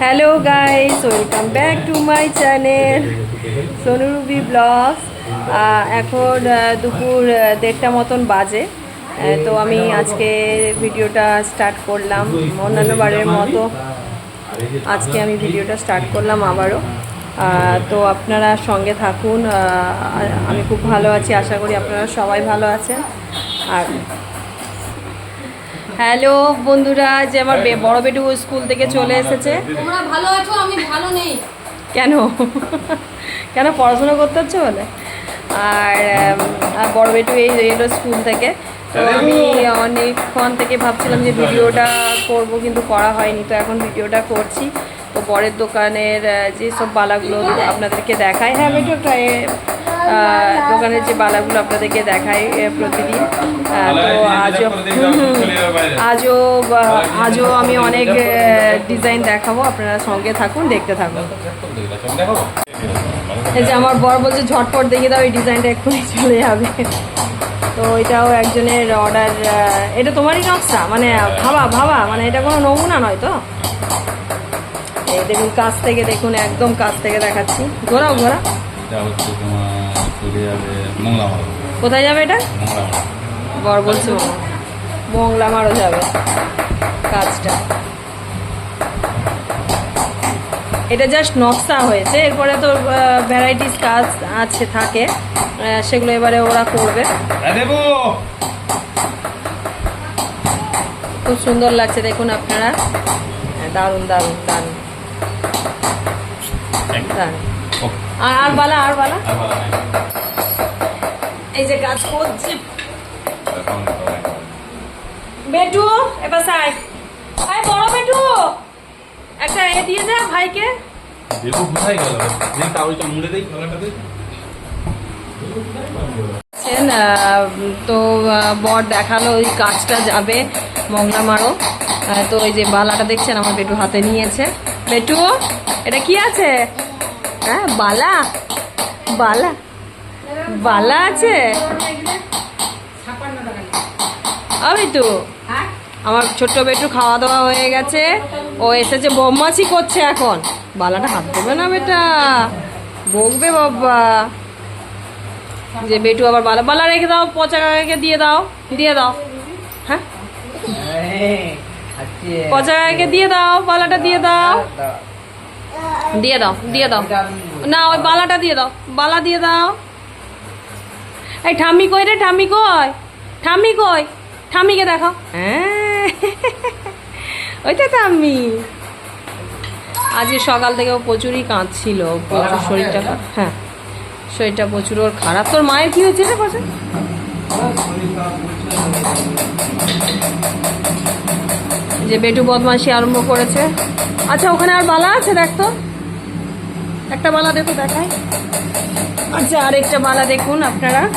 Hello guys welcome back to my channel Sonuruby blogs এখন দুপুর দেড়টা মতন বাজে। তো আমি আজকে ভিডিওটা স্টার্ট করলাম। অন্যান্য বারের মতো আজকে আমি ভিডিওটা স্টার্ট করলাম আবারও। তো আপনারা সঙ্গে থাকুন। আমি খুব ভালো আছি, আশা করি আপনারা সবাই ভালো আছেন। আর হ্যালো বন্ধুরা যে আমার বে- বড় বেটু স্কুল থেকে চলে এসেছে। তোমরা ভালো আছো আমি ভালো নেই। কেন? কেন পড়াশোনা করতে হচ্ছে বলে? আর আর বড় বেটু এই এলো স্কুল থেকে। তো আমি অনেকক্ষণ থেকে ভাবছিলাম যে ভিডিওটা করব কিন্তু করা হয়নি তো এখন ভিডিওটা করছি। তো বরের দোকানের যেসব বালাগুলো আপনাদেরকে দেখায় হ্যাঁ বেটু একটা দোকানের যে বালাগুলো আপনাদেরকে দেখাই প্রতিদিন। তো আজও আজও আজও আমি অনেক ডিজাইন দেখাবো আপনারা সঙ্গে থাকুন দেখতে থাকুন। এই যে আমার বর বলছে ঝটপট দেখে দাও এই ডিজাইনটা এক্ষুনি চলে যাবে। তো এটাও একজনের অর্ডার এটা তোমারই নকশা মানে ভাবা ভাবা মানে এটা কোনো নমুনা নয় তো? এই দেখুন কাছ থেকে দেখুন একদম কাছ থেকে দেখাচ্ছি। ঘোরাও ঘোরা চলে যাবে মংলামাল। কোথায় যাবে এটা? বর বলছে মংলা। মারও যাবে। কাজটা। এটা জাস্ট নকশা হয়েছে। এরপরে তো ভ্যারাইটিস কাজ আছে থাকে। সেগুলো এবারে ওরা করবে। খুব সুন্দর লাগছে দেখুন আপনারা। হ্যাঁ, দারুণ দারুণ দারুণ। দারুণ। আর আর বালা আর বালা? এই যে কাজ করছে বেটু এবার সাই। আয় বড় বেটু। একটা এ দিয়ে যা ভাইকে। দেবো কোথায় গেল? দেখি কাগজটা মুড়ে দেই খেলাটাতে আছেন, তো বর দেখাল ওই কাজটা যাবে মংলা মারো। তো ওই যে বালাটা দেখছেন আমার বেটু হাতে নিয়েছে। বেটু এটা কি আছে? হ্যাঁ বালা। বালা। বালা আছে? আ বেটু আমার ছোট্ট বেটু খাওয়া দাওয়া হয়ে গেছে। ও এসেছে বদমাছি করছে এখন। বালাটা হাত দেবে না বেটা। বকবে বাবা। যে বেটু আবার বালা। বালা রেখে দাও পচা কাকাকে দিয়ে দাও দিয়ে দাও। হ্যাঁ? পচা কাকাকে দিয়ে দাও বালাটা দিয়ে দাও। দিয়ে দাও দিয়ে দাও। না, ওই বালাটা দিয়ে দাও, বালা দিয়ে দাও। এই ঠাম্মি কই রে, ঠাম্মি কই? ঠাম্মি কই? ঠাম্মিকে দেখো হ্যাঁ। ওইটা ঠাম্মি। আজকে সকাল থেকে ও প্রচুরই কাঁদছিল প্রচুর শরীরটা হ্যাঁ শরীরটা প্রচুর, ওর খারাপ। তোর মায়ের কি হয়েছে রে যে বেটু বদমাসি আরম্ভ করেছে। আচ্ছা ওখানে আর বালা আছে, দেখ তো। একটা মালা দেখো দেখাই। আচ্ছা আরেকটা মালা দেখুন আপনারা।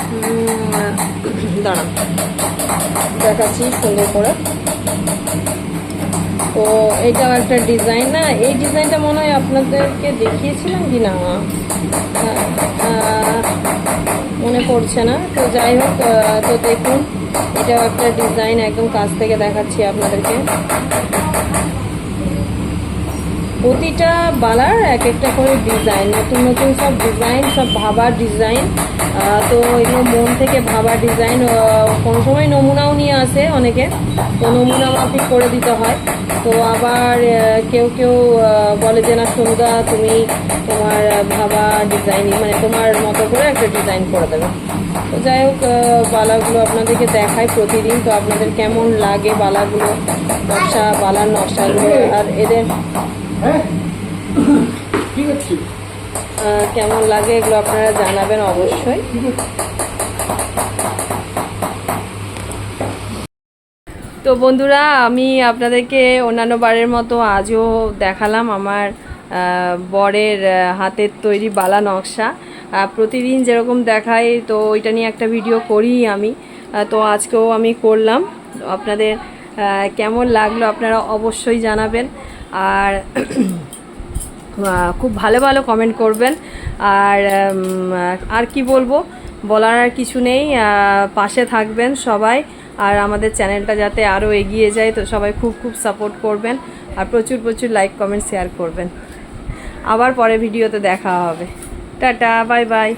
দাঁড়ান। দেখাচ্ছি সুন্দর করে। তো এটাও একটা ডিজাইন না এই ডিজাইনটা মনে হয় আপনাদেরকে দেখিয়েছিলাম কি না? আহ, আহ, মনে পড়ছে না। তো যাই হোক তো দেখুন এটাও একটা ডিজাইন একদম কাছ থেকে দেখাচ্ছি আপনাদেরকে। প্রতিটা বালার এক একটা করে ডিজাইন নতুন নতুন সব ডিজাইন সব ভাবার ডিজাইন তো এগুলো মন থেকে ভাবা ডিজাইন কোনো সময় নমুনাও নিয়ে আসে অনেকে। তো নমুনা মাফিক করে দিতে হয়। তো আবার কেউ কেউ বলে যে, না, সুন্দা, তুমি তোমার ভাবা ডিজাইন মানে তোমার মতো করে একটা ডিজাইন করে দেবে। তো যাই হোক বালাগুলো আপনাদেরকে দেখাই প্রতিদিন। তো আপনাদের কেমন লাগে বালাগুলো? নকশা, বালার নকশাগুলো, আর এদের আহ, কেমন লাগে এগুলো আপনারা জানাবেন অবশ্যই। তো বন্ধুরা আমি আপনাদেরকে অন্যান্য বারের মতো আজও দেখালাম আমার বরের হাতের তৈরি বালা নকশা। প্রতিদিন যেরকম দেখাই তো ওইটা নিয়ে একটা ভিডিও করি আমি। তো আজকেও আমি করলাম। আপনাদের কেমন লাগল আপনারা অবশ্যই জানাবেন। আর খুব ভালো ভালো কমেন্ট করবেন। আর আর কি বলব? বলার আর কিছু নেই পাশে থাকবেন সবাই। আর আমাদের চ্যানেলটা যাতে আরও এগিয়ে যায়, তো সবাই খুব খুব সাপোর্ট করবেন। আর প্রচুর প্রচুর লাইক কমেন্ট শেয়ার করবেন। আবার পরে ভিডিওতে দেখা হবে। Tata bye bye